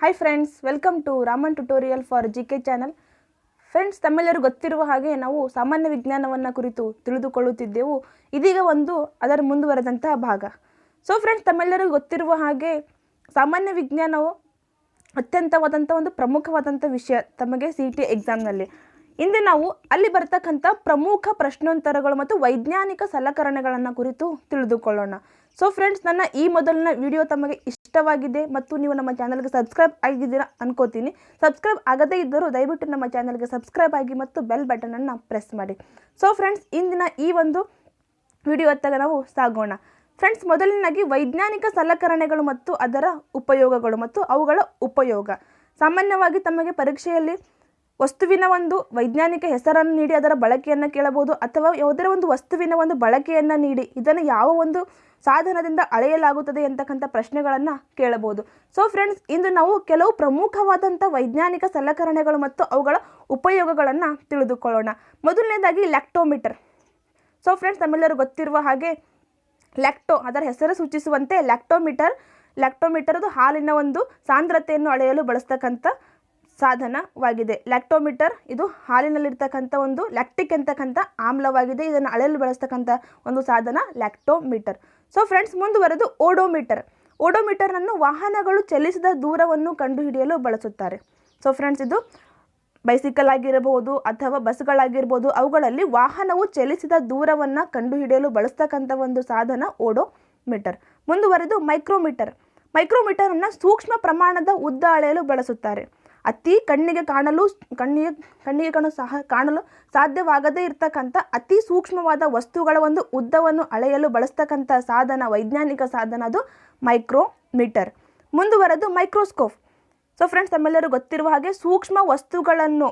Hi friends welcome to Raman tutorial for G K channel friends ತಮ್ಮೆಲ್ಲರೂ ಗೊತ್ತಿರುವ ಹಾಗೆ ನಾವು ಸಾಮಾನ್ಯ ವಿಜ್ಞಾನವನ್ನು ಕುರಿತು ತಿಳಿದುಕೊಳ್ಳುತ್ತಿದ್ದೆವು. ಇದೀಗ ಒಂದು ಅದರ ಮುಂದುವರೆದಂತಹ ಭಾಗ. ಸೊ ಫ್ರೆಂಡ್ಸ್ ತಮ್ಮೆಲ್ಲರಿಗೂ ಗೊತ್ತಿರುವ ಹಾಗೆ ಸಾಮಾನ್ಯ ವಿಜ್ಞಾನವು ಅತ್ಯಂತವಾದಂಥ ಒಂದು ಪ್ರಮುಖವಾದಂಥ ವಿಷಯ ತಮಗೆ ಸಿ ಟಿ ಎಕ್ಸಾಮ್ನಲ್ಲಿ ಇಂದು ನಾವು ಅಲ್ಲಿ ಬರ್ತಕ್ಕಂಥ ಪ್ರಮುಖ ಪ್ರಶ್ನೋತ್ತರಗಳು ಮತ್ತು ವೈಜ್ಞಾನಿಕ ಸಲಕರಣೆಗಳನ್ನು ಕುರಿತು ತಿಳಿದುಕೊಳ್ಳೋಣ. ಸೊ ಫ್ರೆಂಡ್ಸ್ ನನ್ನ ಈ ಮೊದಲಿನ ವಿಡಿಯೋ ತಮಗೆ ಇಷ್ಟವಾಗಿದೆ ಮತ್ತು ನೀವು ನಮ್ಮ ಚಾನಲ್ಗೆ ಸಬ್ಸ್ಕ್ರೈಬ್ ಆಗಿದ್ದೀರಾ ಅನ್ಕೋತೀನಿ. ಸಬ್ಸ್ಕ್ರೈಬ್ ಆಗದೇ ಇದ್ದರೂ ದಯವಿಟ್ಟು ನಮ್ಮ ಚಾನಲ್ಗೆ ಸಬ್ಸ್ಕ್ರೈಬ್ ಆಗಿ ಮತ್ತು ಬೆಲ್ ಬಟನನ್ನು ಪ್ರೆಸ್ ಮಾಡಿ. ಸೊ ಫ್ರೆಂಡ್ಸ್ ಇಂದಿನ ಈ ಒಂದು ವಿಡಿಯೋ ಅತ್ತಾಗ ನಾವು ಸಾಗೋಣ. ಫ್ರೆಂಡ್ಸ್ ಮೊದಲನೇದಾಗಿ ವೈಜ್ಞಾನಿಕ ಸಲಕರಣೆಗಳು ಮತ್ತು ಅದರ ಉಪಯೋಗಗಳು ಮತ್ತು ಅವುಗಳ ಉಪಯೋಗ. ಸಾಮಾನ್ಯವಾಗಿ ತಮಗೆ ಪರೀಕ್ಷೆಯಲ್ಲಿ ವಸ್ತುವಿನ ಒಂದು ವೈಜ್ಞಾನಿಕ ಹೆಸರನ್ನು ನೀಡಿ ಅದರ ಬಳಕೆಯನ್ನು ಕೇಳಬಹುದು ಅಥವಾ ಯಾವುದರ ಒಂದು ವಸ್ತುವಿನ ಒಂದು ಬಳಕೆಯನ್ನು ನೀಡಿ ಇದನ್ನು ಯಾವ ಒಂದು ಸಾಧನದಿಂದ ಅಳೆಯಲಾಗುತ್ತದೆ ಅಂತಕ್ಕಂಥ ಪ್ರಶ್ನೆಗಳನ್ನು ಕೇಳಬಹುದು. ಸೊ ಫ್ರೆಂಡ್ಸ್ ಇಂದು ನಾವು ಕೆಲವು ಪ್ರಮುಖವಾದಂಥ ವೈಜ್ಞಾನಿಕ ಸಲಕರಣೆಗಳು ಮತ್ತು ಅವುಗಳ ಉಪಯೋಗಗಳನ್ನು ತಿಳಿದುಕೊಳ್ಳೋಣ. ಮೊದಲನೇದಾಗಿ ಲ್ಯಾಕ್ಟೋಮೀಟರ್. ಸೊ ಫ್ರೆಂಡ್ಸ್ ನಮ್ಮೆಲ್ಲರೂ ಗೊತ್ತಿರುವ ಹಾಗೆ ಲ್ಯಾಕ್ಟೋ ಅದರ ಹೆಸರು ಸೂಚಿಸುವಂತೆ ಲ್ಯಾಕ್ಟೋಮೀಟರ್ ಲ್ಯಾಕ್ಟೋಮೀಟರ್ ಅದು ಹಾಲಿನ ಒಂದು ಸಾಂದ್ರತೆಯನ್ನು ಅಳೆಯಲು ಬಳಸ್ತಕ್ಕಂಥ ಸಾಧನವಾಗಿದೆ. ಲ್ಯಾಕ್ಟೋಮೀಟರ್ ಇದು ಹಾಲಿನಲ್ಲಿರ್ತಕ್ಕಂಥ ಒಂದು ಲ್ಯಾಕ್ಟಿಕ್ ಅಂತಕ್ಕಂಥ ಆಮ್ಲವಾಗಿದೆ. ಇದನ್ನು ಅಳೆಯಲು ಬಳಸ್ತಕ್ಕಂಥ ಒಂದು ಸಾಧನ ಲ್ಯಾಕ್ಟೋಮೀಟರ್. ಸೊ ಫ್ರೆಂಡ್ಸ್ ಮುಂದುವರೆದು ಓಡೋಮೀಟರ್. ಓಡೋಮೀಟರನ್ನು ವಾಹನಗಳು ಚಲಿಸಿದ ದೂರವನ್ನು ಕಂಡುಹಿಡಿಯಲು ಬಳಸುತ್ತಾರೆ. ಸೊ ಫ್ರೆಂಡ್ಸ್ ಇದು ಬೈಸಿಕಲ್ ಆಗಿರಬಹುದು ಅಥವಾ ಬಸ್ಗಳಾಗಿರ್ಬೋದು ಅವುಗಳಲ್ಲಿ ವಾಹನವು ಚಲಿಸಿದ ದೂರವನ್ನು ಕಂಡುಹಿಡಿಯಲು ಬಳಸ್ತಕ್ಕಂಥ ಒಂದು ಸಾಧನ ಓಡೋಮೀಟರ್. ಮುಂದುವರೆದು ಮೈಕ್ರೋಮೀಟರ್. ಮೈಕ್ರೋಮೀಟರನ್ನು ಸೂಕ್ಷ್ಮ ಪ್ರಮಾಣದ ಉದ್ದ ಅಳೆಯಲು ಬಳಸುತ್ತಾರೆ. ಅತಿ ಕಣ್ಣಿಗೆ ಕಾಣಲು ಕಣ್ಣಿಗೆ ಕಣ್ಣಿಗೆ ಕಾಣಲು ಸಹ, ಕಾಣಲು ಸಾಧ್ಯವಾಗದೇ ಇರತಕ್ಕಂಥ ಅತಿ ಸೂಕ್ಷ್ಮವಾದ ವಸ್ತುಗಳ ಒಂದು ಉದ್ದವನ್ನು ಅಳೆಯಲು ಬಳಸ್ತಕ್ಕಂಥ ಸಾಧನ, ವೈಜ್ಞಾನಿಕ ಸಾಧನ ಅದು ಮೈಕ್ರೋಮೀಟರ್. ಮುಂದುವರೆದು ಮೈಕ್ರೋಸ್ಕೋಪ್. ಸೊ ಫ್ರೆಂಡ್ಸ್ ತಮ್ಮೆಲ್ಲರೂ ಗೊತ್ತಿರುವ ಹಾಗೆ ಸೂಕ್ಷ್ಮ ವಸ್ತುಗಳನ್ನು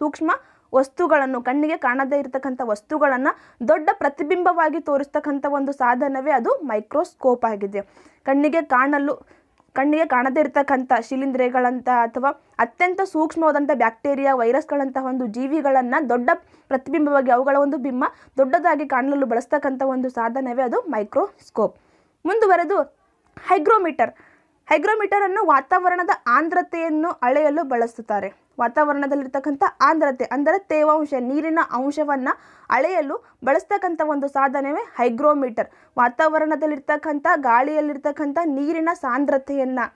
ಸೂಕ್ಷ್ಮ ವಸ್ತುಗಳನ್ನು, ಕಣ್ಣಿಗೆ ಕಾಣದೇ ಇರತಕ್ಕಂಥ ವಸ್ತುಗಳನ್ನು ದೊಡ್ಡ ಪ್ರತಿಬಿಂಬವಾಗಿ ತೋರಿಸ್ತಕ್ಕಂಥ ಒಂದು ಸಾಧನವೇ ಅದು ಮೈಕ್ರೋಸ್ಕೋಪ್ ಆಗಿದೆ. ಕಣ್ಣಿಗೆ ಕಾಣಲು ಕಣ್ಣಿಗೆ ಕಾಣದೇ ಇರತಕ್ಕಂಥ ಶಿಲೀಂಧ್ರಗಳಂಥ ಅಥವಾ ಅತ್ಯಂತ ಸೂಕ್ಷ್ಮವಾದಂಥ ಬ್ಯಾಕ್ಟೀರಿಯಾ, ವೈರಸ್ಗಳಂತಹ ಒಂದು ಜೀವಿಗಳನ್ನು ದೊಡ್ಡ ಪ್ರತಿಬಿಂಬವಾಗಿ, ಅವುಗಳ ಒಂದು ಬಿಂಬ ದೊಡ್ಡದಾಗಿ ಕಾಣಲು ಬಳಸ್ತಕ್ಕಂಥ ಒಂದು ಸಾಧನವೇ ಅದು ಮೈಕ್ರೋಸ್ಕೋಪ್. ಮುಂದುವರೆದು ಹೈಗ್ರೋಮೀಟರ್. ಹೈಗ್ರೋಮೀಟರನ್ನು ವಾತಾವರಣದ ಆಂದ್ರತೆಯನ್ನು ಅಳೆಯಲು ಬಳಸುತ್ತಾರೆ. ವಾತಾವರಣದಲ್ಲಿರ್ತಕ್ಕಂಥ ಆರ್ದ್ರತೆ, ಅಂದರೆ ತೇವಾಂಶ, ನೀರಿನ ಅಂಶವನ್ನು ಅಳೆಯಲು ಬಳಸ್ತಕ್ಕಂಥ ಒಂದು ಸಾಧನವೇ ಹೈಗ್ರೋಮೀಟರ್. ವಾತಾವರಣದಲ್ಲಿರ್ತಕ್ಕಂಥ, ಗಾಳಿಯಲ್ಲಿರ್ತಕ್ಕಂಥ ನೀರಿನ ಸಾಂದ್ರತೆಯನ್ನು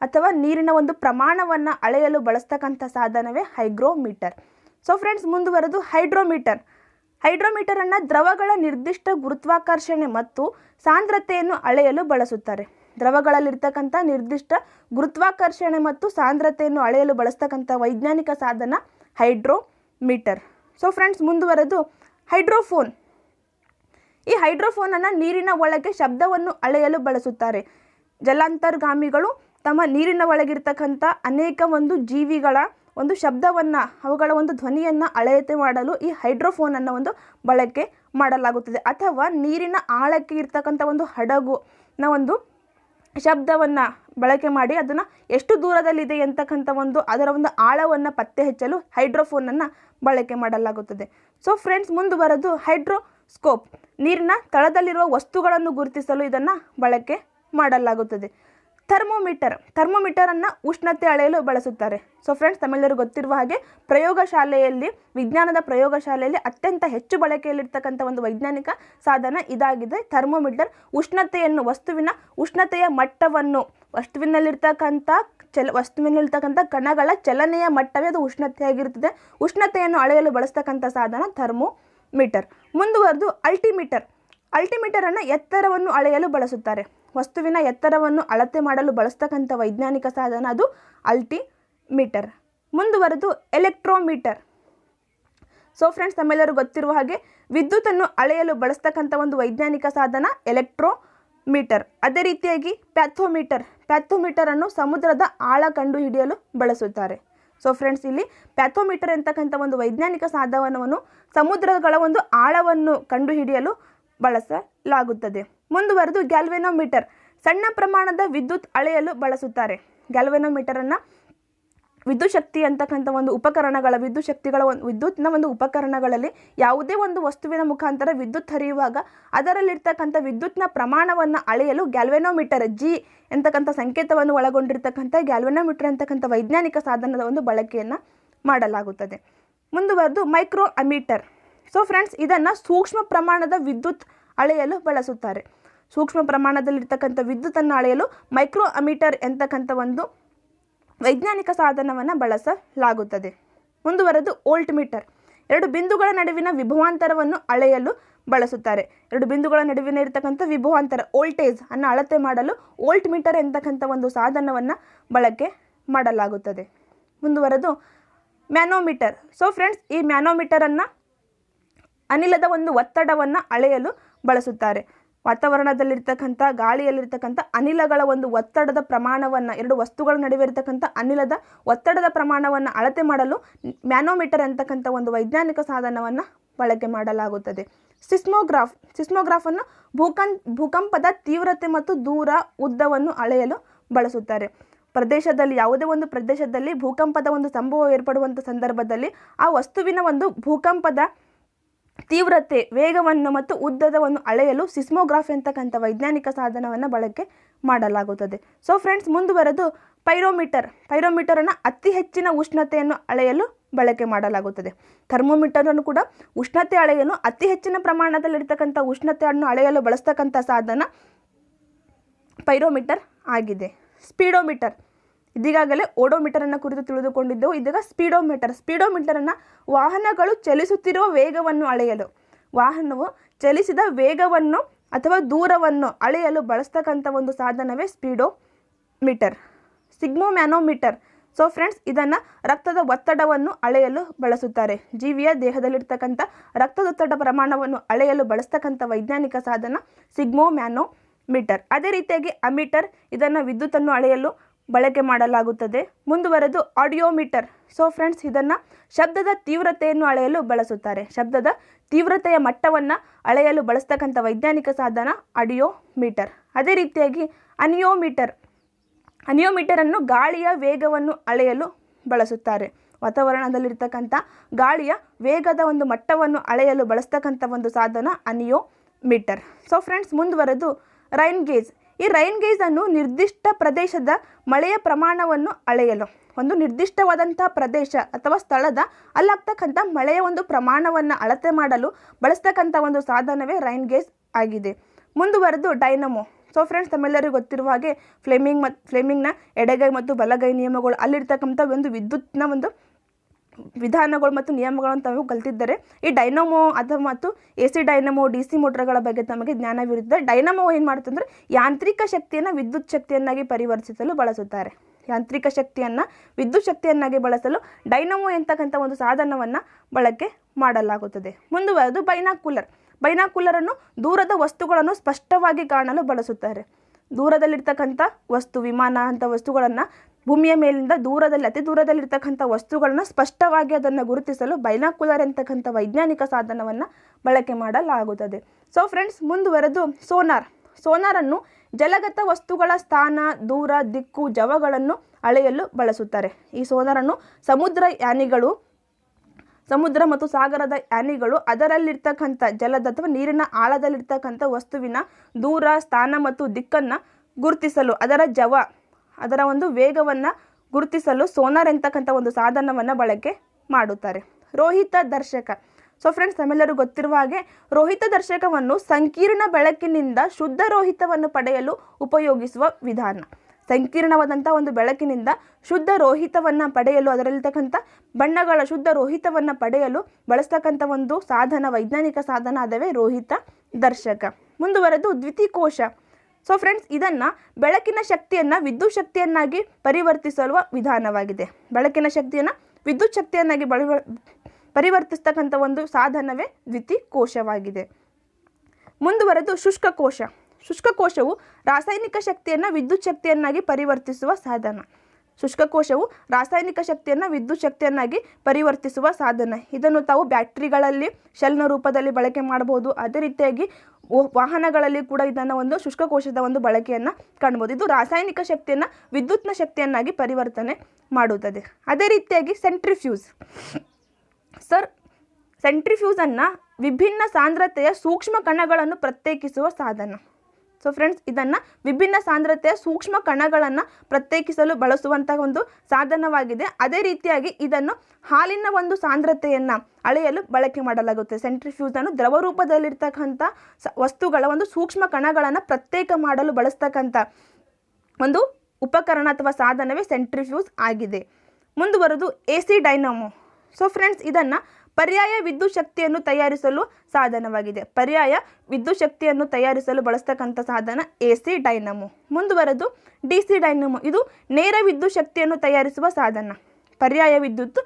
ಅಥವಾ ನೀರಿನ ಒಂದು ಪ್ರಮಾಣವನ್ನು ಅಳೆಯಲು ಬಳಸ್ತಕ್ಕಂಥ ಸಾಧನವೇ ಹೈಗ್ರೋಮೀಟರ್. ಸೊ ಫ್ರೆಂಡ್ಸ್ ಮುಂದುವರೆದು ಹೈಡ್ರೋಮೀಟರ್. ಹೈಡ್ರೋಮೀಟರನ್ನು ದ್ರವಗಳ ನಿರ್ದಿಷ್ಟ ಗುರುತ್ವಾಕರ್ಷಣೆ ಮತ್ತು ಸಾಂದ್ರತೆಯನ್ನು ಅಳೆಯಲು ಬಳಸುತ್ತಾರೆ. ದ್ರವಗಳಲ್ಲಿರ್ತಕ್ಕಂಥ ನಿರ್ದಿಷ್ಟ ಗುರುತ್ವಾಕರ್ಷಣೆ ಮತ್ತು ಸಾಂದ್ರತೆಯನ್ನು ಅಳೆಯಲು ಬಳಸ್ತಕ್ಕಂಥ ವೈಜ್ಞಾನಿಕ ಸಾಧನ ಹೈಡ್ರೋಮೀಟರ್. ಸೊ ಫ್ರೆಂಡ್ಸ್ ಮುಂದುವರೆದು ಹೈಡ್ರೋಫೋನ್. ಈ ಹೈಡ್ರೋಫೋನನ್ನು ನೀರಿನ ಒಳಗೆ ಶಬ್ದವನ್ನು ಅಳೆಯಲು ಬಳಸುತ್ತಾರೆ. ಜಲಾಂತರ್ಗಾಮಿಗಳು ತಮ್ಮ ನೀರಿನ ಒಳಗಿರ್ತಕ್ಕಂಥ ಅನೇಕ ಒಂದು ಜೀವಿಗಳ ಒಂದು ಶಬ್ದವನ್ನು, ಅವುಗಳ ಒಂದು ಧ್ವನಿಯನ್ನು ಅಳೆಯತೆ ಮಾಡಲು ಈ ಹೈಡ್ರೋಫೋನನ್ನು ಒಂದು ಬಳಕೆ ಮಾಡಲಾಗುತ್ತದೆ. ಅಥವಾ ನೀರಿನ ಆಳಕ್ಕೆ ಇರ್ತಕ್ಕಂಥ ಒಂದು ಹಡಗುನ ಒಂದು ಶಬ್ದವನ್ನು ಬಳಕೆ ಮಾಡಿ ಅದನ್ನು ಎಷ್ಟು ದೂರದಲ್ಲಿದೆ ಎಂತಕ್ಕಂಥ ಒಂದು ಅದರ ಒಂದು ಆಳವನ್ನು ಪತ್ತೆ ಹಚ್ಚಲು ಹೈಡ್ರೋಫೋನನ್ನು ಬಳಕೆ ಮಾಡಲಾಗುತ್ತದೆ. ಸೊ ಫ್ರೆಂಡ್ಸ್ ಮುಂದುವರೆದು ಹೈಡ್ರೋಸ್ಕೋಪ್, ನೀರಿನ ತಳದಲ್ಲಿರುವ ವಸ್ತುಗಳನ್ನು ಗುರುತಿಸಲು ಇದನ್ನು ಬಳಕೆ ಮಾಡಲಾಗುತ್ತದೆ. ಥರ್ಮೋಮೀಟರ್. ಥರ್ಮೋಮೀಟರನ್ನು ಉಷ್ಣತೆ ಅಳೆಯಲು ಬಳಸುತ್ತಾರೆ. ಸೊ ಫ್ರೆಂಡ್ಸ್ ತಮ್ಮೆಲ್ಲರೂ ಗೊತ್ತಿರುವ ಹಾಗೆ ಪ್ರಯೋಗಶಾಲೆಯಲ್ಲಿ, ವಿಜ್ಞಾನದ ಪ್ರಯೋಗಶಾಲೆಯಲ್ಲಿ ಅತ್ಯಂತ ಹೆಚ್ಚು ಬಳಕೆಯಲ್ಲಿರ್ತಕ್ಕಂಥ ಒಂದು ವೈಜ್ಞಾನಿಕ ಸಾಧನ ಇದಾಗಿದೆ. ಥರ್ಮೋಮೀಟರ್ ಉಷ್ಣತೆಯನ್ನು, ವಸ್ತುವಿನ ಉಷ್ಣತೆಯ ಮಟ್ಟವನ್ನು, ವಸ್ತುವಿನಲ್ಲಿರ್ತಕ್ಕಂಥ ಚಲ, ವಸ್ತುವಿನಲ್ಲಿರ್ತಕ್ಕಂಥ ಕಣಗಳ ಚಲನೆಯ ಮಟ್ಟವೇ ಅದು ಉಷ್ಣತೆಯಾಗಿರುತ್ತದೆ. ಉಷ್ಣತೆಯನ್ನು ಅಳೆಯಲು ಬಳಸ್ತಕ್ಕಂಥ ಸಾಧನ ಥರ್ಮೋಮೀಟರ್. ಮುಂದುವರೆದು ಅಲ್ಟಿಮೀಟರ್. ಅಲ್ಟಿಮೀಟರನ್ನು ಎತ್ತರವನ್ನು ಅಳೆಯಲು ಬಳಸುತ್ತಾರೆ. ವಸ್ತುವಿನ ಎತ್ತರವನ್ನು ಅಳತೆ ಮಾಡಲು ಬಳಸ್ತಕ್ಕಂಥ ವೈಜ್ಞಾನಿಕ ಸಾಧನ ಅದು ಅಲ್ಟಿಮೀಟರ್. ಮುಂದುವರೆದು ಎಲೆಕ್ಟ್ರೋಮೀಟರ್. ಸೊ ಫ್ರೆಂಡ್ಸ್ ನಮ್ಮೆಲ್ಲರೂ ಗೊತ್ತಿರುವ ಹಾಗೆ ವಿದ್ಯುತ್ತನ್ನು ಅಳೆಯಲು ಬಳಸ್ತಕ್ಕಂಥ ಒಂದು ವೈಜ್ಞಾನಿಕ ಸಾಧನ ಎಲೆಕ್ಟ್ರೋ ಮೀಟರ್ ಅದೇ ರೀತಿಯಾಗಿ ಪ್ಯಾಥೋಮೀಟರ್. ಪ್ಯಾಥೋಮೀಟರನ್ನು ಸಮುದ್ರದ ಆಳ ಕಂಡು ಹಿಡಿಯಲು ಬಳಸುತ್ತಾರೆ. ಸೊ ಫ್ರೆಂಡ್ಸ್ ಇಲ್ಲಿ ಪ್ಯಾಥೋಮೀಟರ್ ಅಂತಕ್ಕಂಥ ಒಂದು ವೈಜ್ಞಾನಿಕ ಸಾಧನವನ್ನು ಸಮುದ್ರಗಳ ಒಂದು ಆಳವನ್ನು ಕಂಡುಹಿಡಿಯಲು ಬಳಸಲಾಗುತ್ತದೆ. ಮುಂದುವರೆದು ಗ್ಯಾಲ್ವೆನೋಮೀಟರ್ ಸಣ್ಣ ಪ್ರಮಾಣದ ವಿದ್ಯುತ್ ಅಳೆಯಲು ಬಳಸುತ್ತಾರೆ. ಗ್ಯಾಲ್ವೆನೋಮೀಟರನ್ನು ವಿದ್ಯುತ್ ಶಕ್ತಿ ಅಂತಕ್ಕಂಥ ಒಂದು ಉಪಕರಣಗಳ ವಿದ್ಯುತ್ ಶಕ್ತಿಗಳ ಒಂದು ವಿದ್ಯುತ್ನ ಒಂದು ಉಪಕರಣಗಳಲ್ಲಿ ಯಾವುದೇ ಒಂದು ವಸ್ತುವಿನ ಮುಖಾಂತರ ವಿದ್ಯುತ್ ಹರಿಯುವಾಗ ಅದರಲ್ಲಿರ್ತಕ್ಕಂಥ ವಿದ್ಯುತ್ನ ಪ್ರಮಾಣವನ್ನು ಅಳೆಯಲು ಗ್ಯಾಲ್ವೆನೋಮೀಟರ್ ಜಿ ಎಂತಕ್ಕಂಥ ಸಂಕೇತವನ್ನು ಒಳಗೊಂಡಿರ್ತಕ್ಕಂಥ ಗ್ಯಾಲ್ವೆನೋಮೀಟರ್ ಅಂತಕ್ಕಂಥ ವೈಜ್ಞಾನಿಕ ಸಾಧನದ ಒಂದು ಬಳಕೆಯನ್ನು ಮಾಡಲಾಗುತ್ತದೆ. ಮುಂದುವರೆದು ಮೈಕ್ರೋ ಅಮೀಟರ್ ಸೊ ಫ್ರೆಂಡ್ಸ್ ಇದನ್ನು ಸೂಕ್ಷ್ಮ ಪ್ರಮಾಣದ ವಿದ್ಯುತ್ ಅಳೆಯಲು ಬಳಸುತ್ತಾರೆ. ಸೂಕ್ಷ್ಮ ಪ್ರಮಾಣದಲ್ಲಿರ್ತಕ್ಕಂಥ ವಿದ್ಯುತ್ತನ್ನು ಅಳೆಯಲು ಮೈಕ್ರೋ ಅಮೀಟರ್ ಎಂತಕ್ಕಂಥ ಒಂದು ವೈಜ್ಞಾನಿಕ ಸಾಧನವನ್ನು ಬಳಸಲಾಗುತ್ತದೆ. ಮುಂದುವರೆದು ಓಲ್ಟ್ ಮೀಟರ್. ಎರಡು ಬಿಂದುಗಳ ನಡುವಿನ ವಿಭವಾಂತರವನ್ನು ಅಳೆಯಲು ಬಳಸುತ್ತಾರೆ. ಎರಡು ಬಿಂದುಗಳ ನಡುವಿನ ಇರತಕ್ಕಂಥ ವಿಭವಾಂತರ ವೋಲ್ಟೇಜ್ ಅನ್ನು ಅಳತೆ ಮಾಡಲು ಓಲ್ಟ್ ಮೀಟರ್ ಎಂತಕ್ಕಂಥ ಒಂದು ಸಾಧನವನ್ನು ಬಳಕೆ ಮಾಡಲಾಗುತ್ತದೆ. ಮುಂದುವರೆದು ಮ್ಯಾನೋಮೀಟರ್. ಸೊ ಫ್ರೆಂಡ್ಸ್ ಈ ಮ್ಯಾನೋಮೀಟರನ್ನು ಅನಿಲದ ಒಂದು ಒತ್ತಡವನ್ನು ಅಳೆಯಲು ಬಳಸುತ್ತಾರೆ. ವಾತಾವರಣದಲ್ಲಿರ್ತಕ್ಕಂಥ, ಗಾಳಿಯಲ್ಲಿರ್ತಕ್ಕಂಥ ಅನಿಲಗಳ ಒಂದು ಒತ್ತಡದ ಪ್ರಮಾಣವನ್ನು, ಎರಡು ವಸ್ತುಗಳ ನಡುವೆ ಇರತಕ್ಕಂಥ ಅನಿಲದ ಒತ್ತಡದ ಪ್ರಮಾಣವನ್ನು ಅಳತೆ ಮಾಡಲು ಮ್ಯಾನೋಮೀಟರ್ ಅಂತಕ್ಕಂಥ ಒಂದು ವೈಜ್ಞಾನಿಕ ಸಾಧನವನ್ನು ಬಳಕೆ ಮಾಡಲಾಗುತ್ತದೆ. ಸಿಸ್ಮೋಗ್ರಾಫ್ ಸಿಸ್ಮೋಗ್ರಾಫನ್ನು ಭೂಕಂ, ಭೂಕಂಪದ ತೀವ್ರತೆ ಮತ್ತು ದೂರ ಉದ್ದವನ್ನು ಅಳೆಯಲು ಬಳಸುತ್ತಾರೆ. ಪ್ರದೇಶದಲ್ಲಿ, ಯಾವುದೇ ಒಂದು ಪ್ರದೇಶದಲ್ಲಿ ಭೂಕಂಪದ ಒಂದು ಸಂಭವ ಏರ್ಪಡುವಂಥ ಸಂದರ್ಭದಲ್ಲಿ ಆ ವಸ್ತುವಿನ ಒಂದು ಭೂಕಂಪದ ತೀವ್ರತೆ, ವೇಗವನ್ನು ಮತ್ತು ಉದ್ದದವನ್ನು ಅಳೆಯಲು ಸಿಸ್ಮೋಗ್ರಾಫಿ ಅಂತಕ್ಕಂಥ ವೈಜ್ಞಾನಿಕ ಸಾಧನವನ್ನು ಬಳಕೆ ಮಾಡಲಾಗುತ್ತದೆ. ಸೊ ಫ್ರೆಂಡ್ಸ್ ಮುಂದುವರೆದು ಪೈರೋಮೀಟರ್. ಪೈರೋಮೀಟರನ್ನು ಅತಿ ಹೆಚ್ಚಿನ ಉಷ್ಣತೆಯನ್ನು ಅಳೆಯಲು ಬಳಕೆ ಮಾಡಲಾಗುತ್ತದೆ. ಥರ್ಮೋಮೀಟರನ್ನು ಕೂಡ ಉಷ್ಣತೆ ಅಳೆಯಲು, ಅತಿ ಹೆಚ್ಚಿನ ಪ್ರಮಾಣದಲ್ಲಿರ್ತಕ್ಕಂಥ ಉಷ್ಣತೆಯನ್ನು ಅಳೆಯಲು ಬಳಸ್ತಕ್ಕಂಥ ಸಾಧನ ಪೈರೋಮೀಟರ್ ಆಗಿದೆ. ಸ್ಪೀಡೋಮೀಟರ್. ಇದೀಗಾಗಲೇ ಓಡೋಮೀಟರನ್ನು ಕುರಿತು ತಿಳಿದುಕೊಂಡಿದ್ದೆವು. ಇದೀಗ ಸ್ಪೀಡೋಮೀಟರ್. ಸ್ಪೀಡೋಮೀಟರನ್ನು ವಾಹನಗಳು ಚಲಿಸುತ್ತಿರುವ ವೇಗವನ್ನು ಅಳೆಯಲು. ವಾಹನವು ಚಲಿಸಿದ ವೇಗವನ್ನು ಅಥವಾ ದೂರವನ್ನು ಅಳೆಯಲು ಬಳಸ್ತಕ್ಕಂಥ ಒಂದು ಸಾಧನವೇ speedometer sphygmomanometer. So friends ಇದನ್ನು ರಕ್ತದ ಒತ್ತಡವನ್ನು ಅಳೆಯಲು ಬಳಸುತ್ತಾರೆ. ಜೀವಿಯ ದೇಹದಲ್ಲಿರ್ತಕ್ಕಂಥ ರಕ್ತದೊತ್ತಡ ಪ್ರಮಾಣವನ್ನು ಅಳೆಯಲು ಬಳಸ್ತಕ್ಕಂಥ ವೈಜ್ಞಾನಿಕ ಸಾಧನ ಸಿಗ್ಮೋಮ್ಯಾನೋಮೀಟರ್. ಅದೇ ರೀತಿಯಾಗಿ ಅಮೀಟರ್ ಇದನ್ನು ವಿದ್ಯುತ್ತನ್ನು ಅಳೆಯಲು ಬಳಕೆ ಮಾಡಲಾಗುತ್ತದೆ. ಮುಂದುವರೆದು ಆಡಿಯೋಮೀಟರ್. ಸೊ ಫ್ರೆಂಡ್ಸ್ ಇದನ್ನು ಶಬ್ದದ ತೀವ್ರತೆಯನ್ನು ಅಳೆಯಲು ಬಳಸುತ್ತಾರೆ. ಶಬ್ದದ ತೀವ್ರತೆಯ ಮಟ್ಟವನ್ನು ಅಳೆಯಲು ಬಳಸ್ತಕ್ಕಂಥ ವೈಜ್ಞಾನಿಕ ಸಾಧನ ಆಡಿಯೋಮೀಟರ್. ಅದೇ ರೀತಿಯಾಗಿ ಅನಿಯೋಮೀಟರ್. ಅನಿಯೋಮೀಟರನ್ನು ಗಾಳಿಯ ವೇಗವನ್ನು ಅಳೆಯಲು ಬಳಸುತ್ತಾರೆ. ವಾತಾವರಣದಲ್ಲಿರ್ತಕ್ಕಂಥ ಗಾಳಿಯ ವೇಗದ ಒಂದು ಮಟ್ಟವನ್ನು ಅಳೆಯಲು ಬಳಸ್ತಕ್ಕಂಥ ಒಂದು ಸಾಧನ ಅನಿಯೋಮೀಟರ್. ಸೊ ಫ್ರೆಂಡ್ಸ್ ಮುಂದುವರೆದು ರೈನ್ ಗೇಜ್. ಈ ರೈನ್ ಗೇಜನ್ನು ನಿರ್ದಿಷ್ಟ ಪ್ರದೇಶದ ಮಳೆಯ ಪ್ರಮಾಣವನ್ನು ಅಳೆಯಲು, ಒಂದು ನಿರ್ದಿಷ್ಟವಾದಂಥ ಪ್ರದೇಶ ಅಥವಾ ಸ್ಥಳದ ಅಲ್ಲಾಗ್ತಕ್ಕಂಥ ಮಳೆಯ ಒಂದು ಪ್ರಮಾಣವನ್ನು ಅಳತೆ ಮಾಡಲು ಬಳಸ್ತಕ್ಕಂಥ ಒಂದು ಸಾಧನವೇ ರೈನ್ ಗೇಜ್ ಆಗಿದೆ. ಮುಂದುವರೆದು ಡೈನಮೋ. ಸೊ ಫ್ರೆಂಡ್ಸ್ ತಮ್ಮೆಲ್ಲರಿಗೂ ಗೊತ್ತಿರುವ ಹಾಗೆ ಫ್ಲೇಮಿಂಗ್ ಮತ್ತು ಫ್ಲೇಮಿಂಗ್ನ ಎಡಗೈ ಮತ್ತು ಬಲಗೈ ನಿಯಮಗಳು ಅಲ್ಲಿರ್ತಕ್ಕಂಥ ಒಂದು ವಿದ್ಯುತ್ನ ಒಂದು ವಿಧಾನಗಳು ಮತ್ತು ನಿಯಮಗಳನ್ನು ತಾವು ಕಲಿತಿದ್ದರೆ ಈ ಡೈನಮೋ ಅಥವಾ ಮತ್ತು A C dynamo, D C ಮೋಟರ್ಗಳ ಬಗ್ಗೆ ತಮಗೆ ಜ್ಞಾನವಿರುತ್ತದೆ ಡೈನಮೋ ಏನು ಮಾಡುತ್ತಂದರೆ ಯಾಂತ್ರಿಕ ಶಕ್ತಿಯನ್ನು ವಿದ್ಯುತ್ ಶಕ್ತಿಯನ್ನಾಗಿ ಪರಿವರ್ತಿಸಲು ಬಳಸುತ್ತಾರೆ. ಯಾಂತ್ರಿಕ ಶಕ್ತಿಯನ್ನು ವಿದ್ಯುತ್ ಶಕ್ತಿಯನ್ನಾಗಿ ಬಳಸಲು ಡೈನಮೋ ಎಂತಕ್ಕಂಥ ಒಂದು ಸಾಧನವನ್ನು ಬಳಕೆ ಮಾಡಲಾಗುತ್ತದೆ. ಮುಂದುವರೆದು ಬೈನಾಕುಲರ್. ಬೈನಾಕುಲರನ್ನು ದೂರದ ವಸ್ತುಗಳನ್ನು ಸ್ಪಷ್ಟವಾಗಿ ಕಾಣಲು ಬಳಸುತ್ತಾರೆ. ದೂರದಲ್ಲಿರ್ತಕ್ಕಂಥ ವಸ್ತು, ವಿಮಾನ ಅಂಥ ವಸ್ತುಗಳನ್ನು ಭೂಮಿಯ ಮೇಲಿಂದ ದೂರದಲ್ಲಿ, ಅತಿ ದೂರದಲ್ಲಿರ್ತಕ್ಕಂಥ ವಸ್ತುಗಳನ್ನ ಸ್ಪಷ್ಟವಾಗಿ ಅದನ್ನು ಗುರುತಿಸಲು ಬೈನಾಕುಲರ್ ಅಂತಕ್ಕಂಥ ವೈಜ್ಞಾನಿಕ ಸಾಧನವನ್ನು ಬಳಕೆ ಮಾಡಲಾಗುತ್ತದೆ. ಸೊ ಫ್ರೆಂಡ್ಸ್ ಮುಂದುವರೆದು ಸೋನಾರ್. ಸೋನಾರನ್ನು ಜಲಗತ ವಸ್ತುಗಳ ಸ್ಥಾನ, ದೂರ, ದಿಕ್ಕು, ಜವಗಳನ್ನು ಅಳೆಯಲು ಬಳಸುತ್ತಾರೆ. ಈ ಸೋನಾರನ್ನು ಸಮುದ್ರ ಯಾನಿಗಳು, ಸಮುದ್ರ ಮತ್ತು ಸಾಗರದ ಯಾನಿಗಳು ಅದರಲ್ಲಿರ್ತಕ್ಕಂಥ ಜಲದ ಅಥವಾ ನೀರಿನ ಆಳದಲ್ಲಿರ್ತಕ್ಕಂಥ ವಸ್ತುವಿನ ದೂರ, ಸ್ಥಾನ ಮತ್ತು ದಿಕ್ಕನ್ನು ಗುರುತಿಸಲು, ಅದರ ಜವ ಅದರ ಒಂದು ವೇಗವನ್ನು ಗುರುತಿಸಲು ಸೋನಾರ್ ಎಂತಕ್ಕಂಥ ಒಂದು ಸಾಧನವನ್ನು ಬಳಕೆ ಮಾಡುತ್ತಾರೆ. ರೋಹಿತ ದರ್ಶಕ. ಸೊ ಫ್ರೆಂಡ್ಸ್ ನಮ್ಮೆಲ್ಲರೂ ಗೊತ್ತಿರುವ ಹಾಗೆ ರೋಹಿತ ದರ್ಶಕವನ್ನು ಸಂಕೀರ್ಣ ಬೆಳಕಿನಿಂದ ಶುದ್ಧ ರೋಹಿತವನ್ನು ಪಡೆಯಲು ಉಪಯೋಗಿಸುವ ವಿಧಾನ. ಸಂಕೀರ್ಣವಾದಂಥ ಒಂದು ಬೆಳಕಿನಿಂದ ಶುದ್ಧ ರೋಹಿತವನ್ನು ಪಡೆಯಲು, ಅದರಲ್ಲಿರ್ತಕ್ಕಂಥ ಬಣ್ಣಗಳ ಶುದ್ಧ ರೋಹಿತವನ್ನು ಪಡೆಯಲು ಬಳಸ್ತಕ್ಕಂಥ ಒಂದು ಸಾಧನ, ವೈಜ್ಞಾನಿಕ ಸಾಧನ ಅದವೇ ರೋಹಿತ ದರ್ಶಕ. ಮುಂದುವರೆದು ದ್ವಿತೀಕೋಶ. ಸೊ ಫ್ರೆಂಡ್ಸ್ ಇದನ್ನು ಬೆಳಕಿನ ಶಕ್ತಿಯನ್ನು ವಿದ್ಯುತ್ ಶಕ್ತಿಯನ್ನಾಗಿ ಪರಿವರ್ತಿಸುವ ವಿಧಾನವಾಗಿದೆ. ಬೆಳಕಿನ ಶಕ್ತಿಯನ್ನು ವಿದ್ಯುತ್ ಶಕ್ತಿಯನ್ನಾಗಿ ಬಳ ಪರಿವರ್ತಿಸ್ತಕ್ಕಂಥ ಒಂದು ಸಾಧನವೇ ದ್ವಿತೀಕೋಶವಾಗಿದೆ ಮುಂದುವರೆದು ಶುಷ್ಕ ಕೋಶ ಶುಷ್ಕ ಕೋಶವು ರಾಸಾಯನಿಕ ಶಕ್ತಿಯನ್ನು ವಿದ್ಯುತ್ ಶಕ್ತಿಯನ್ನಾಗಿ ಪರಿವರ್ತಿಸುವ ಸಾಧನ. ಶುಷ್ಕ ಕೋಶವು ರಾಸಾಯನಿಕ ಶಕ್ತಿಯನ್ನು ವಿದ್ಯುತ್ ಶಕ್ತಿಯನ್ನಾಗಿ ಪರಿವರ್ತಿಸುವ ಸಾಧನ. ಇದನ್ನು ತಾವು ಬ್ಯಾಟ್ರಿಗಳಲ್ಲಿ, ಶೆಲ್ನ ರೂಪದಲ್ಲಿ ಬಳಕೆ ಮಾಡಬಹುದು. ಅದೇ ರೀತಿಯಾಗಿ ವಾಹನಗಳಲ್ಲಿ ಕೂಡ ಇದನ್ನು ಒಂದು ಶುಷ್ಕಕೋಶದ ಒಂದು ಬಳಕೆಯನ್ನು ಕಾಣ್ಬೋದು. ಇದು ರಾಸಾಯನಿಕ ಶಕ್ತಿಯನ್ನು ವಿದ್ಯುತ್ನ ಶಕ್ತಿಯನ್ನಾಗಿ ಪರಿವರ್ತನೆ ಮಾಡುತ್ತದೆ. ಅದೇ ರೀತಿಯಾಗಿ ಸೆಂಟ್ರಿಫ್ಯೂಸ್. ಸರ್, ಸೆಂಟ್ರಿಫ್ಯೂಸನ್ನು ವಿಭಿನ್ನ ಸಾಂದ್ರತೆಯ ಸೂಕ್ಷ್ಮ ಕಣಗಳನ್ನು ಪ್ರತ್ಯೇಕಿಸುವ ಸಾಧನ. ಸೊ ಫ್ರೆಂಡ್ಸ್ ಇದನ್ನು ವಿಭಿನ್ನ ಸಾಂದ್ರತೆಯ ಸೂಕ್ಷ್ಮ ಕಣಗಳನ್ನು ಪ್ರತ್ಯೇಕಿಸಲು ಬಳಸುವಂತಹ ಒಂದು ಸಾಧನವಾಗಿದೆ. ಅದೇ ರೀತಿಯಾಗಿ ಇದನ್ನು ಹಾಲಿನ ಒಂದು ಸಾಂದ್ರತೆಯನ್ನು ಅಳೆಯಲು ಬಳಕೆ ಮಾಡಲಾಗುತ್ತೆ. ಸೆಂಟ್ರಿಫ್ಯೂಸನ್ನು ದ್ರವ ರೂಪದಲ್ಲಿರ್ತಕ್ಕಂಥ ವಸ್ತುಗಳ ಒಂದು ಸೂಕ್ಷ್ಮ ಕಣಗಳನ್ನು ಪ್ರತ್ಯೇಕ ಮಾಡಲು ಬಳಸ್ತಕ್ಕಂಥ ಒಂದು ಉಪಕರಣ ಅಥವಾ ಸಾಧನವೇ ಸೆಂಟ್ರಿಫ್ಯೂಸ್ ಆಗಿದೆ. ಮುಂದುವರೆದು A C dynamo so friends ಇದನ್ನು ಪರ್ಯಾಯ ವಿದ್ಯುತ್ ಶಕ್ತಿಯನ್ನು ತಯಾರಿಸಲು ಸಾಧನವಾಗಿದೆ. ಪರ್ಯಾಯ ವಿದ್ಯುತ್ ಶಕ್ತಿಯನ್ನು ತಯಾರಿಸಲು ಬಳಸ್ತಕ್ಕಂಥ ಸಾಧನ ಎ ಸಿ ಡೈನಮೋ. ಮುಂದುವರೆದು ಡಿ ಸಿ ಡೈನಮೋ. ಇದು ನೇರ ವಿದ್ಯುತ್ ಶಕ್ತಿಯನ್ನು ತಯಾರಿಸುವ ಸಾಧನ. ಪರ್ಯಾಯ ವಿದ್ಯುತ್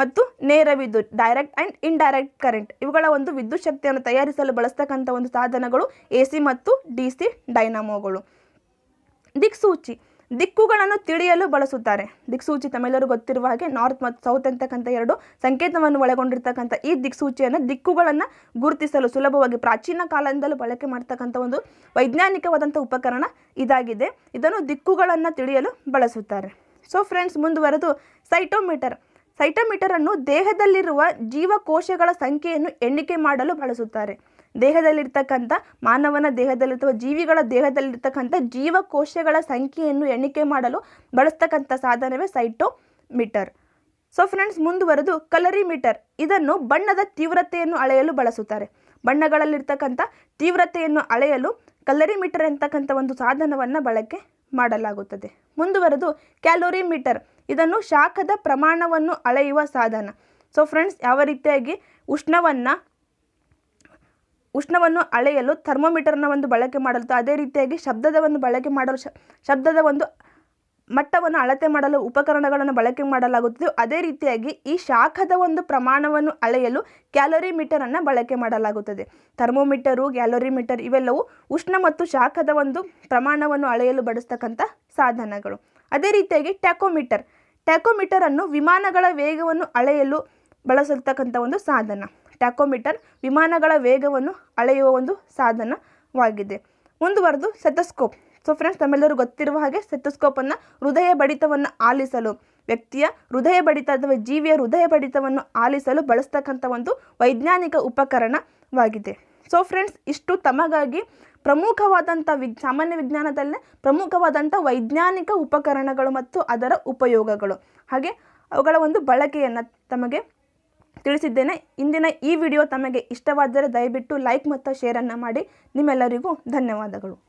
ಮತ್ತು ನೇರ ವಿದ್ಯುತ್ ಡೈರೆಕ್ಟ್ ಆ್ಯಂಡ್ ಇಂಡೈರೆಕ್ಟ್ ಕರೆಂಟ್ ಇವುಗಳ ಒಂದು ವಿದ್ಯುತ್ ಶಕ್ತಿಯನ್ನು ತಯಾರಿಸಲು ಬಳಸ್ತಕ್ಕಂಥ ಒಂದು ಸಾಧನಗಳು ಎ ಸಿ ಮತ್ತು ಡಿ ಸಿ ಡೈನಮೋಗಳು. ದಿಕ್ಸೂಚಿ. ದಿಕ್ಕುಗಳನ್ನು ತಿಳಿಯಲು ಬಳಸುತ್ತಾರೆ. ದಿಕ್ಸೂಚಿ ತಮಿಳರು ಗೊತ್ತಿರುವ ಹಾಗೆ ನಾರ್ತ್ ಮತ್ತು ಸೌತ್ ಅಂತಕ್ಕಂಥ ಎರಡು ಸಂಕೇತವನ್ನು ಒಳಗೊಂಡಿರ್ತಕ್ಕಂಥ ಈ ದಿಕ್ಸೂಚಿಯನ್ನು ದಿಕ್ಕುಗಳನ್ನು ಗುರುತಿಸಲು ಸುಲಭವಾಗಿ ಪ್ರಾಚೀನ ಕಾಲದಿಂದಲೂ ಬಳಕೆ ಮಾಡ್ತಕ್ಕಂಥ ಒಂದು ವೈಜ್ಞಾನಿಕವಾದಂಥ ಉಪಕರಣ ಇದಾಗಿದೆ. ಇದನ್ನು ದಿಕ್ಕುಗಳನ್ನು ತಿಳಿಯಲು ಬಳಸುತ್ತಾರೆ. ಸೊ ಫ್ರೆಂಡ್ಸ್ ಮುಂದುವರೆದು ಸೈಟೋಮೀಟರ್ ಸೈಟೋಮೀಟರನ್ನು ದೇಹದಲ್ಲಿರುವ ಜೀವಕೋಶಗಳ ಸಂಖ್ಯೆಯನ್ನು ಎಣಿಕೆ ಮಾಡಲು ಬಳಸುತ್ತಾರೆ. ದೇಹದಲ್ಲಿರ್ತಕ್ಕಂಥ ಮಾನವನ ದೇಹದಲ್ಲಿರುವ ಜೀವಿಗಳ ದೇಹದಲ್ಲಿರ್ತಕ್ಕಂಥ ಜೀವಕೋಶಗಳ ಸಂಖ್ಯೆಯನ್ನು ಎಣಿಕೆ ಮಾಡಲು ಬಳಸ್ತಕ್ಕಂಥ ಸಾಧನವೇ ಸೈಟೋಮೀಟರ್. ಸೊ ಫ್ರೆಂಡ್ಸ್ ಮುಂದುವರೆದು ಕಲರಿಮೀಟರ್. ಇದನ್ನು ಬಣ್ಣದ ತೀವ್ರತೆಯನ್ನು ಅಳೆಯಲು ಬಳಸುತ್ತಾರೆ. ಬಣ್ಣಗಳಲ್ಲಿರ್ತಕ್ಕಂಥ ತೀವ್ರತೆಯನ್ನು ಅಳೆಯಲು ಕಲರಿಮೀಟರ್ ಎಂತಕ್ಕಂಥ ಒಂದು ಸಾಧನವನ್ನು ಬಳಕೆ ಮಾಡಲಾಗುತ್ತದೆ. ಮುಂದುವರೆದು ಕ್ಯಾಲೋರಿಮೀಟರ್. ಇದನ್ನು ಶಾಖದ ಪ್ರಮಾಣವನ್ನು ಅಳೆಯುವ ಸಾಧನ. ಸೊ ಫ್ರೆಂಡ್ಸ್ ಯಾವ ರೀತಿಯಾಗಿ ಉಷ್ಣವನ್ನು ಉಷ್ಣವನ್ನು ಅಳೆಯಲು ಥರ್ಮೋಮೀಟರ್ನ ಒಂದು ಬಳಕೆ ಮಾಡಲು ಅದೇ ರೀತಿಯಾಗಿ ಶಬ್ದದ ಒಂದು ಬಳಕೆ ಮಾಡಲು ಶಬ್ದದ ಒಂದು ಮಟ್ಟವನ್ನು ಅಳತೆ ಮಾಡಲು ಉಪಕರಣಗಳನ್ನು ಬಳಕೆ ಮಾಡಲಾಗುತ್ತದೆ ಅದೇ ರೀತಿಯಾಗಿ ಈ ಶಾಖದ ಒಂದು ಪ್ರಮಾಣವನ್ನು ಅಳೆಯಲು ಕ್ಯಾಲೋರಿಮೀಟರನ್ನು ಬಳಕೆ ಮಾಡಲಾಗುತ್ತದೆ. ಥರ್ಮೋಮೀಟರು, ಕ್ಯಾಲೋರಿಮೀಟರ್ ಇವೆಲ್ಲವೂ ಉಷ್ಣ ಮತ್ತು ಶಾಖದ ಒಂದು ಪ್ರಮಾಣವನ್ನು ಅಳೆಯಲು ಬಳಸ್ತಕ್ಕಂಥ ಸಾಧನಗಳು. ಅದೇ ರೀತಿಯಾಗಿ ಟ್ಯಾಕೋಮೀಟರ್. ಟ್ಯಾಕೋಮೀಟರನ್ನು ವಿಮಾನಗಳ ವೇಗವನ್ನು ಅಳೆಯಲು ಬಳಸತಕ್ಕಂಥ ಒಂದು ಸಾಧನ. ಟ್ಯಾಕೋಮೀಟರ್ ವಿಮಾನಗಳ ವೇಗವನ್ನು ಅಳೆಯುವ ಒಂದು ಸಾಧನವಾಗಿದೆ. ಮುಂದುವರೆದು ಸೆತಸ್ಕೋಪ್. ಸೊ ಫ್ರೆಂಡ್ಸ್ ತಮ್ಮೆಲ್ಲರೂ ಗೊತ್ತಿರುವ ಹಾಗೆ ಸೆತಸ್ಕೋಪನ್ನು ಹೃದಯ ಬಡಿತವನ್ನು ಆಲಿಸಲು, ವ್ಯಕ್ತಿಯ ಹೃದಯ ಬಡಿತ ಅಥವಾ ಜೀವಿಯ ಹೃದಯ ಬಡಿತವನ್ನು ಆಲಿಸಲು ಬಳಸ್ತಕ್ಕಂಥ ಒಂದು ವೈಜ್ಞಾನಿಕ ಉಪಕರಣವಾಗಿದೆ. ಸೊ ಫ್ರೆಂಡ್ಸ್ ಇಷ್ಟು ತಮಗಾಗಿ ಪ್ರಮುಖವಾದಂಥ ವಿಗ್, ಸಾಮಾನ್ಯ ವಿಜ್ಞಾನದಲ್ಲೇ ಪ್ರಮುಖವಾದಂಥ ವೈಜ್ಞಾನಿಕ ಉಪಕರಣಗಳು ಮತ್ತು ಅದರ ಉಪಯೋಗಗಳು. ಹಾಗೆ ಅವುಗಳ ಒಂದು ಬಳಕೆಯನ್ನು ತಮಗೆ ತಿಳಿಸಿದ್ದೇನೆ. ಇಂದಿನ ಈ ವಿಡಿಯೋ ತಮಗೆ ಇಷ್ಟವಾದರೆ ದಯವಿಟ್ಟು ಲೈಕ್ ಮತ್ತು ಶೇರನ್ನು ಮಾಡಿ. ನಿಮ್ಮೆಲ್ಲರಿಗೂ ಧನ್ಯವಾದಗಳು.